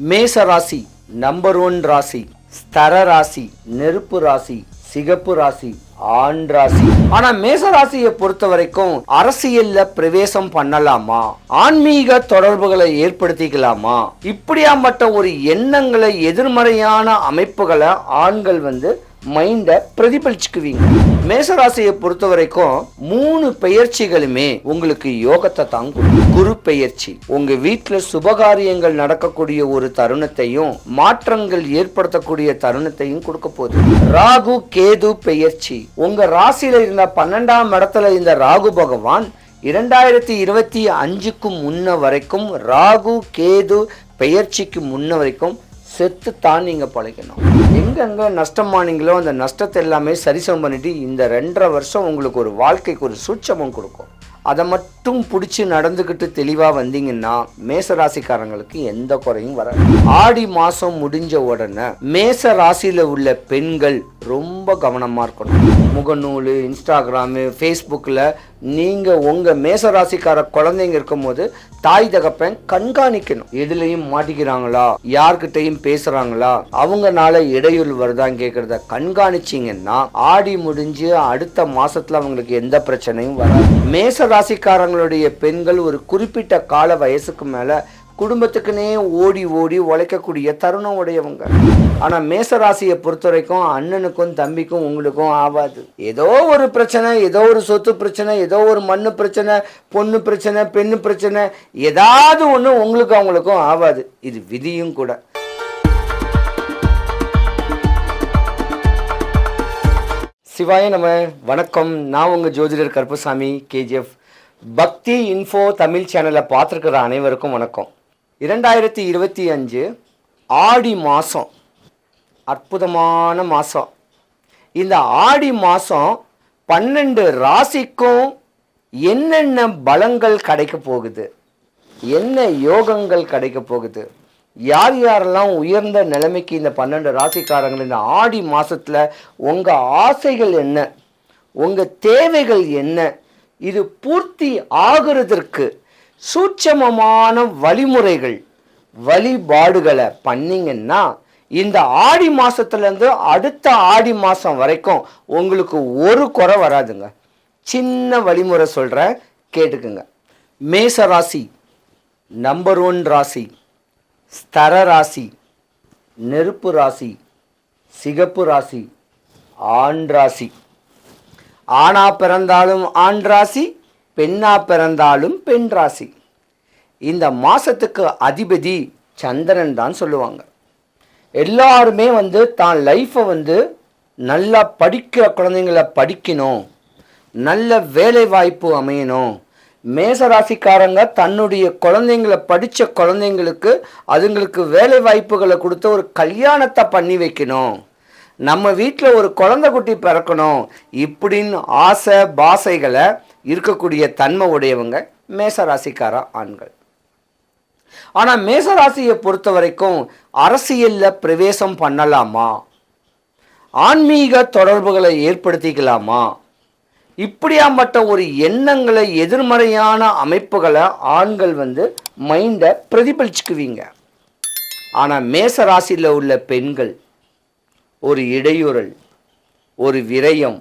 மேச ராசி number one ராசி ஸ்தர ராசி நெருப்பு ராசி சிகப்பு ராசி ஆண் ராசி. ஆனா மேச ராசியை பொறுத்த வரைக்கும் அரசியல்ல பிரவேசம் பண்ணலாமா? ஆன்மீக தொடர்புகளை ஏற்படுத்திக்கலாமா? இப்படியாப்பட்ட ஒரு எண்ணங்களை எதிர்மறையான அமைப்புகளை ஆண்கள் வந்து மைண்ட பிரதிபலிச்சுக்குவீங்க. மேசராசியை பொறுத்த வரைக்கும் மூணு பெயர்ச்சிகளுமே உங்களுக்கு யோகத்தை தாங்க குரு பெயர்ச்சி. உங்க வீட்டுல சுபகாரியங்கள் நடக்கக்கூடிய ஒரு தருணத்தையும் மாற்றங்கள் ஏற்படுத்தக்கூடிய தருணத்தையும் கொடுக்க போகுது. ராகு கேது பெயர்ச்சி. உங்கள் ராசியில் இருந்த பன்னெண்டாம் இடத்துல இந்த ராகு பகவான் இரண்டாயிரத்தி இருபத்தி அஞ்சுக்கு முன்ன வரைக்கும் ராகு கேது பெயர்ச்சிக்கு முன்ன வரைக்கும் செத்து தான் நீங்கள் பழைக்கணும் எங்கெங்கே நஷ்டமானீங்களோ அந்த நஷ்டத்தை எல்லாமே சரிசமம் பண்ணிட்டு இந்த ரெண்டரை வருஷம் உங்களுக்கு ஒரு வாழ்க்கைக்கு ஒரு சூட்சமம் கொடுக்கும். அதை மட்டும் பிடிச்சி நடந்துக்கிட்டு தெளிவாக வந்தீங்கன்னா மேச ராசிக்காரங்களுக்கு எந்த குறையும் வராது. ஆடி மாதம் முடிஞ்ச உடனே மேச ராசியில் உள்ள பெண்கள் ரொம்ப கவனமாக இருக்கணும். முகநூல் இன்ஸ்டாகிராமு ஃபேஸ்புக்கில் நீங்கள் உங்கள் மேச ராசிக்கார குழந்தைங்க இருக்கும்போது தாய் தகப்பன் கண்காணிக்கணும். எதுலையும் மாட்டிக்கிறாங்களா? யார்கிட்டையும் பேசுறாங்களா? அவங்கனால இடையூறு வருதான்னு கேட்கறத கண்காணிச்சிங்கன்னா ஆடி முடிஞ்சு அடுத்த மாசத்துல அவங்களுக்கு எந்த பிரச்சனையும் வராது. மேச ராசிக்காரங்களுடைய பெண்கள் ஒரு குறிப்பிட்ட கால வயசுக்கு மேலே குடும்பத்துக்குனே ஓடி ஓடி உழைக்கக்கூடிய தருணம் உடையவங்க. ஆனால் மேச ராசியை பொறுத்த வரைக்கும் அண்ணனுக்கும் தம்பிக்கும் உங்களுக்கும் ஆகாது ஏதோ ஒரு பிரச்சனை ஏதோ ஒரு சொத்து பிரச்சனை ஏதோ ஒரு மண்ணு பிரச்சனை பொண்ணு பிரச்சனை பெண்ணு பிரச்சனை ஏதாவது ஒன்று உங்களுக்கு அவங்களுக்கும் ஆகாது இது விதியும் கூட. சிவாய நம்ம வணக்கம். நான் உங்கள் ஜோதிடர் கருப்பசாமி கேஜிஎஃப். பக்தி இன்ஃபோ தமிழ் சேனலை பார்த்துருக்கிற அனைவருக்கும் வணக்கம். இரண்டாயிரத்தி இருபத்தி அஞ்சு ஆடி மாதம் அற்புதமான மாதம் இந்த ஆடி மாதம் பன்னெண்டு ராசிக்கும் என்னென்ன பலங்கள் கிடைக்க போகுது? என்ன யோகங்கள் கிடைக்க போகுது? யார் யாரெல்லாம் உயர்ந்த நிலைமைக்கு இந்த பன்னெண்டு ராசிக்காரங்கள் இந்த ஆடி மாதத்தில் உங்கள் ஆசைகள் என்ன? உங்கள் தேவைகள் என்ன? இது பூர்த்தி ஆகுறதற்கு சூட்சமமான வழிமுறைகள் வழிபாடுகளை பண்ணீங்கன்னா இந்த ஆடி மாதத்துலேருந்து அடுத்த ஆடி மாதம் வரைக்கும் உங்களுக்கு ஒரு குறை வராதுங்க. சின்ன வழிமுறை சொல்கிறேன் கேட்டுக்குங்க. மேச ராசி நம்பர் ஒன் ராசி ஸ்தர ராசி நெருப்பு ராசி சிகப்பு ராசி ஆண் ராசி. ஆணா பிறந்தாலும் ஆண் ராசி பெண்ணா பிறந்தாலும் பெண் ராசி. இந்த மாதத்துக்கு அதிபதி சந்திரன் தான் சொல்லுவாங்க. எல்லாருமே வந்து தான் லைஃப்பை வந்து நல்லா படிக்கிற குழந்தைங்கள படிக்கணும். நல்ல வேலை வாய்ப்பு அமையணும். மேசராசிக்காரங்க தன்னுடைய குழந்தைங்கள படித்த குழந்தைங்களுக்கு அதுங்களுக்கு வேலை வாய்ப்புகளை கொடுத்து ஒரு கல்யாணத்தை பண்ணி வைக்கணும். நம்ம வீட்டில் ஒரு குழந்தை குட்டி பிறக்கணும். இப்படின்னு ஆசை பாசைகளை இருக்கக்கூடிய தன்மை உடையவங்க மேசராசிக்கார ஆண்கள். ஆனால் மேசராசியை பொறுத்த வரைக்கும் அரசியலில் பிரவேசம் பண்ணலாமா? ஆன்மீக தொடர்புகளை ஏற்படுத்திக்கலாமா? இப்படியாப்பட்ட ஒரு எண்ணங்களை எதிர்மறையான அமைப்புகளை ஆண்கள் வந்து மைண்டை பிரதிபலிச்சுக்குவீங்க. ஆனால் மேச ராசியில் உள்ள பெண்கள் ஒரு இடையூறல் ஒரு விரயம்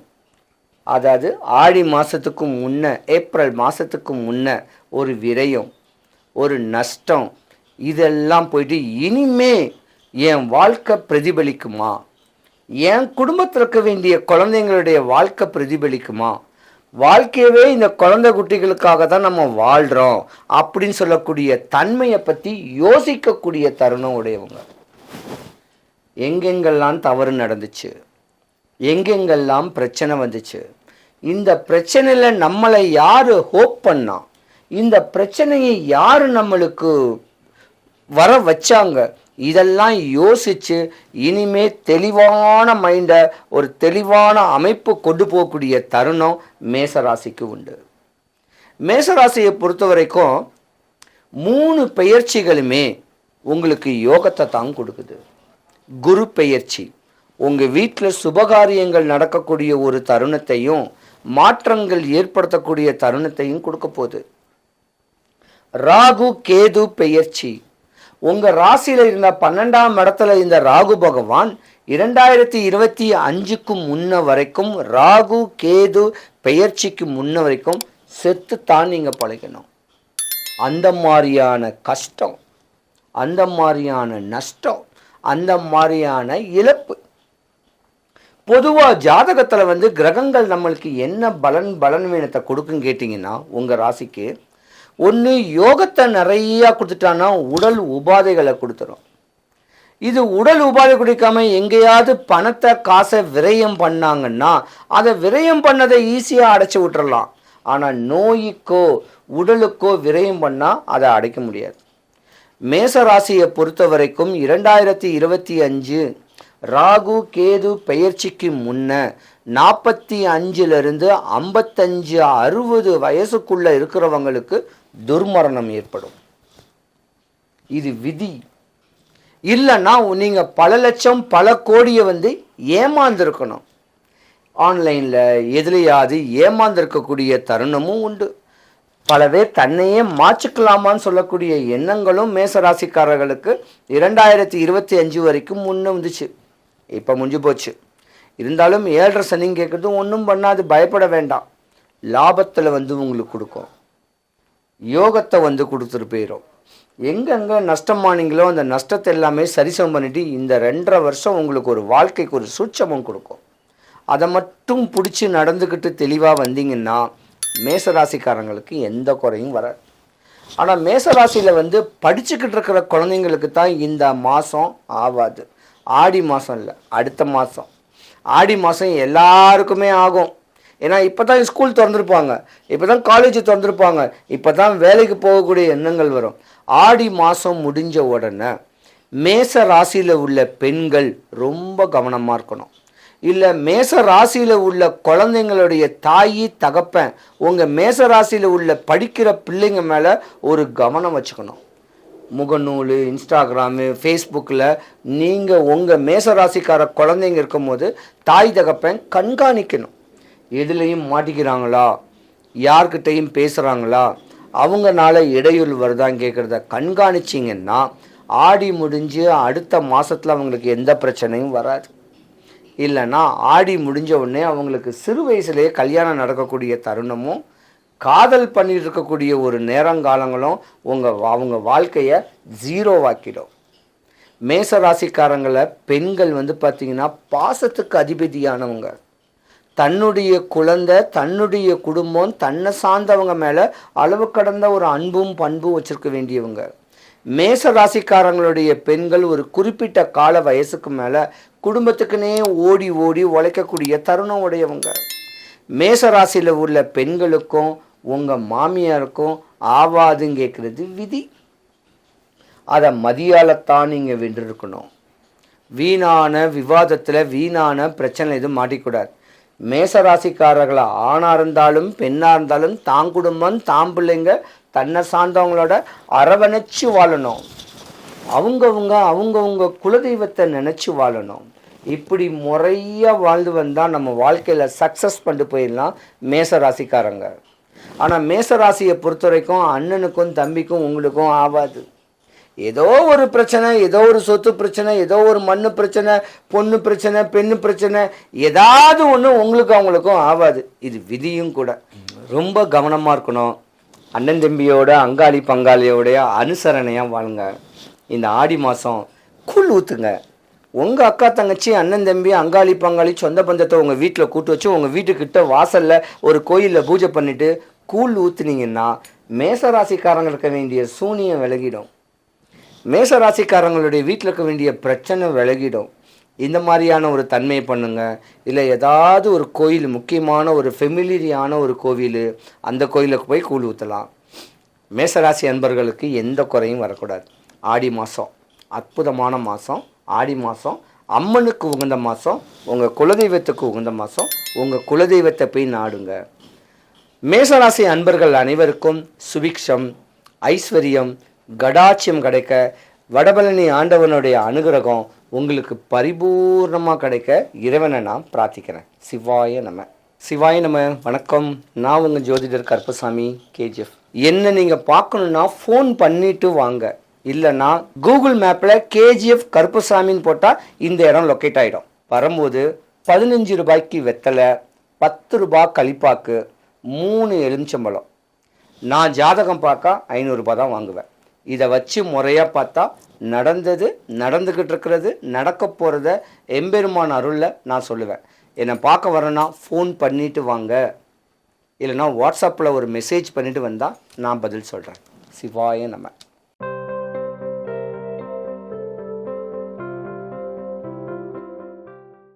அதாவது ஆடி மாதத்துக்கு முன்ன ஏப்ரல் மாதத்துக்கு முன்ன ஒரு விரயம் ஒரு நஷ்டம் இதெல்லாம் போயிட்டு இனிமே என் வாழ்க்கை பிரதிபலிக்குமா? என் குடும்பத்தில் இருக்க வேண்டிய குழந்தைங்களுடைய வாழ்க்கை பிரதிபலிக்குமா? வாழ்க்கையவே இந்த குழந்தை குட்டிகளுக்காக தான் நம்ம வாழ்கிறோம் அப்படின்னு சொல்லக்கூடிய தன்மையை பற்றி யோசிக்கக்கூடிய தருணம் உடையவங்க. எங்கெங்கெல்லாம் தவறு நடந்துச்சு? எங்கெங்கெல்லாம் பிரச்சனை வந்துச்சு? இந்த பிரச்சனையில் நம்மளை யார் ஹோப் பண்ணா? இந்த பிரச்சனையை யார் நம்மளுக்கு வர வச்சாங்க? இதெல்லாம் யோசித்து இனிமே தெளிவான மைண்டை ஒரு தெளிவான அமைப்பு கொண்டு போகக்கூடிய தருணம் மேசராசிக்கு உண்டு. மேசராசியை பொறுத்த வரைக்கும் மூணு பெயர்ச்சிகளுமே உங்களுக்கு யோகத்தை தான் கொடுக்குது. குரு பெயர்ச்சி. உங்கள் வீட்டில் சுபகாரியங்கள் நடக்கக்கூடிய ஒரு தருணத்தையும் மாற்றங்கள் ஏற்படுத்தக்கூடிய தருணத்தையும் கொடுக்க போகுது. ராகு கேது பெயர்ச்சி. உங்கள் ராசியில் இருந்த பன்னெண்டாம் இடத்துல இந்த ராகு பகவான் இரண்டாயிரத்தி இருபத்தி அஞ்சுக்கு முன்ன வரைக்கும் ராகு கேது பெயர்ச்சிக்கு முன்ன வரைக்கும் செத்து தான் நீங்கள் பழைக்கணும் அந்த மாதிரியான கஷ்டம் அந்த மாதிரியான நஷ்டம் அந்த மாதிரியான இழப்பு பொதுவாக ஜாதகத்தில் வந்து கிரகங்கள் நம்மளுக்கு என்ன பலன் பலன்வீனத்தை கொடுக்கும் கேட்டிங்கன்னா உங்கள் ராசிக்கு ஒன்று யோகத்தை நிறையா கொடுத்துட்டான்னா உடல் உபாதைகளை கொடுத்துரும். இது உடல் உபாதை குடிக்காம எங்கேயாவது பணத்தை காசை விரயம் பண்ணாங்கன்னா அதை விரயம் பண்ணதை ஈஸியாக அடைச்சி விட்டுறலாம். ஆனால் நோய்க்கோ உடலுக்கோ விரயம் பண்ணால் அதை அடைக்க முடியாது. மேச ராசியை பொறுத்த வரைக்கும் இரண்டாயிரத்தி இருபத்தி அஞ்சு ராகு கேது பெயர்ச்சிக்கு முன்ன நாற்பத்தி அஞ்சிலிருந்து ஐம்பத்தஞ்சு அறுபது வயசுக்குள்ள இருக்கிறவங்களுக்கு துர்மரணம் ஏற்படும். இது விதி. இல்லைன்னா நீங்கள் பல லட்சம் பல கோடியை வந்து ஏமாந்துருக்கணும். ஆன்லைனில் எதுலையாவது ஏமாந்திருக்கக்கூடிய தருணமும் உண்டு. பல பேர் தன்னையே மாற்றிக்கலாமான்னு சொல்லக்கூடிய எண்ணங்களும் மேசராசிக்காரர்களுக்கு இரண்டாயிரத்தி இருபத்தி அஞ்சு வரைக்கும் முன்னே வந்துச்சு. இப்போ முடிஞ்சு போச்சு. இருந்தாலும் ஏழரை சனின்னு கேட்குறதும் ஒன்றும் பண்ணாது பயப்பட வேண்டாம். லாபத்தில் வந்து உங்களுக்கு கொடுக்கும். யோகத்தை வந்து கொடுத்துட்டு போயிடும் எங்கெங்கே நஷ்டமானீங்களோ அந்த நஷ்டத்தை எல்லாமே சரிசமம் பண்ணிட்டு இந்த ரெண்டரை வருஷம் உங்களுக்கு ஒரு வாழ்க்கைக்கு ஒரு சூட்சமும் கொடுக்கும். அதை மட்டும் பிடிச்சி நடந்துக்கிட்டு தெளிவாக வந்தீங்கன்னா மேசராசிக்காரங்களுக்கு எந்த குறையும் வராது. ஆனால் மேசராசியில் வந்து படிச்சுக்கிட்டு இருக்கிற குழந்தைங்களுக்கு தான் இந்த மாதம் ஆகாது ஆடி மாதம் இல்லை அடுத்த மாதம் ஆடி மாதம் எல்லாருக்குமே ஆகும். ஏன்னா இப்போ தான் ஸ்கூல் திறந்துருப்பாங்க. இப்போ தான் காலேஜ் திறந்துருப்பாங்க. இப்போ தான் வேலைக்கு போகக்கூடிய எண்ணங்கள் வரும். ஆடி மாதம் முடிஞ்ச உடனே மேச ராசியில் உள்ள பெண்கள் ரொம்ப கவனமாக இருக்கணும். இல்லை மேச ராசியில் உள்ள குழந்தைங்களுடைய தாயி தகப்பன் உங்கள் மேச ராசியில் உள்ள படிக்கிற பிள்ளைங்க மேலே ஒரு கவனம் வச்சுக்கணும். முகநூல் இன்ஸ்டாகிராமு ஃபேஸ்புக்கில் நீங்கள் உங்கள் மேசராசிக்கார குழந்தைங்க இருக்கும்போது தாய் தகப்பன் கண்காணிக்கணும். எதுலேயும் மாட்டிக்கிறாங்களா? யார்கிட்டையும் பேசுகிறாங்களா? அவங்கனால இடையூறு வருதான்னு கேட்குறத கண்காணிச்சிங்கன்னா ஆடி முடிஞ்சு அடுத்த மாதத்தில் அவங்களுக்கு எந்த பிரச்சனையும் வராது. இல்லைன்னா ஆடி முடிஞ்ச உடனே அவங்களுக்கு சிறு வயசுலேயே கல்யாணம் நடக்கக்கூடிய தருணமும் காதல் பண்ணிட்டு இருக்கக்கூடிய ஒரு நேரங்காலங்களும் உங்கள் அவங்க வாழ்க்கையை ஜீரோவாக்கிடும் மேச ராசிக்காரங்களை பெண்கள் வந்து பார்த்திங்கன்னா பாசத்துக்கு அதிபதியானவங்க. தன்னுடைய குழந்தை தன்னுடைய குடும்பம் தன்னை சார்ந்தவங்க மேலே அளவு கடந்த ஒரு அன்பும் பண்பும் வச்சிருக்க வேண்டியவங்க. மேச ராசிக்காரங்களுடைய பெண்கள் ஒரு குறிப்பிட்ட கால வயசுக்கு மேலே குடும்பத்துக்குனே ஓடி ஓடி உழைக்கக்கூடிய தருணம் உடையவங்க. மேச ராசியில் உள்ள பெண்களுக்கும் உங்கள் மாமியாருக்கும் ஆவாதுன்னு கேட்குறது விதி. அதை மதியாலத்தான் நீங்கள் வென்றிருக்கணும். வீணான விவாதத்தில் வீணான பிரச்சனை எதுவும் மாட்டிக்கூடாது. மேசராசிக்காரர்களா ஆணாக இருந்தாலும் பெண்ணாக இருந்தாலும் தான் குடும்பம் தான் பிள்ளைங்க தன்னை சார்ந்தவங்களோட அரவணைச்சு வாழணும். அவங்கவுங்க அவங்கவுங்க குலதெய்வத்தை நினச்சி வாழணும். இப்படி முறையாக வாழ்ந்து வந்தால் நம்ம வாழ்க்கையில் சக்ஸஸ் பண்ணிட்டு போயிடலாம் மேச ராசிக்காரங்க ஆனால் மேச ராசியை பொறுத்த வரைக்கும் அண்ணனுக்கும் தம்பிக்கும் உங்களுக்கும் ஆகாது ஏதோ ஒரு பிரச்சனை ஏதோ ஒரு சொத்து பிரச்சனை ஏதோ ஒரு மண்ணு பிரச்சனை பொண்ணு பிரச்சனை பெண்ணு பிரச்சனை ஏதாவது ஒன்று உங்களுக்கு அவங்களுக்கும் ஆகாது இது விதியும் கூட. ரொம்ப கவனமாக இருக்கணும். அண்ணன் தம்பியோட அங்காளி பங்காளியோடைய அனுசரணையாக வாழுங்க. இந்த ஆடி மாதம் கூழ் ஊற்றுங்க உங்கள் அக்கா தங்கச்சி அண்ணன் தம்பி அங்காளி பங்காளி சொந்த பந்தத்தை உங்கள் வீட்டில் கூட்டு வச்சு உங்கள் வீட்டுக்கிட்ட வாசலில் ஒரு கோயிலில் பூஜை பண்ணிவிட்டு கூழ் ஊற்றுனீங்கன்னா மேசராசிக்காரங்க இருக்க வேண்டிய சூனியம் விலகிடும். மேச ராசிக்காரங்களுடைய வீட்டில் இருக்க வேண்டிய பிரச்சனை விலகிடும். இந்த மாதிரியான ஒரு தன்மையை பண்ணுங்கள் இல்லை ஏதாவது ஒரு கோயில் முக்கியமான ஒரு ஃபெமிலியரியான ஒரு கோவில் அந்த கோயிலுக்கு போய் கூழ் ஊற்றலாம் மேசராசி அன்பர்களுக்கு எந்த குறையும் வரக்கூடாது. ஆடி மாதம் அற்புதமான மாதம் ஆடி மாதம் அம்மனுக்கு உகந்த மாதம் உங்கள் குலதெய்வத்துக்கு உகந்த மாதம் உங்கள் குலதெய்வத்தை போய் நாடுங்க. மேசராசி அன்பர்கள் அனைவருக்கும் சுபிக்ஷம் ஐஸ்வர்யம் கடாட்சியம் கிடைக்க வடபழனி ஆண்டவனுடைய அனுகிரகம் உங்களுக்கு பரிபூர்ணமாக கிடைக்க இறைவனை நான் பிரார்த்திக்கிறேன். சிவாய நம்ம சிவாய நம்ம வணக்கம். நான் உங்கள் ஜோதிடர் கருப்பசாமி கேஜிஎஃப். என்ன நீங்கள் பார்க்கணுன்னா ஃபோன் பண்ணிட்டு வாங்க. இல்லைன்னா கூகுள் மேப்பில் கேஜிஎஃப் கருப்பசாமின்னு போட்டால் இந்த இடம் லொக்கேட் ஆகிடும் வரும்போது பதினஞ்சு ரூபாய்க்கு வெத்தலை பத்து ரூபாய் கழிப்பாக்கு மூணு எலுமிச்சம்பழம். நான் ஜாதகம் பார்க்க ஐநூறுரூபா தான் வாங்குவேன். இதை வச்சு முறையாக பார்த்தா நடந்தது நடந்துக்கிட்டு இருக்கிறது நடக்க போகிறத எம்பெருமான் அருளில் நான் சொல்லுவேன். என்னை பார்க்க வரேன்னா ஃபோன் பண்ணிட்டு வாங்க. இல்லைன்னா வாட்ஸ்அப்பில் ஒரு மெசேஜ் பண்ணிவிட்டு வந்தால் நான் பதில் சொல்கிறேன் சிவாய நம்ம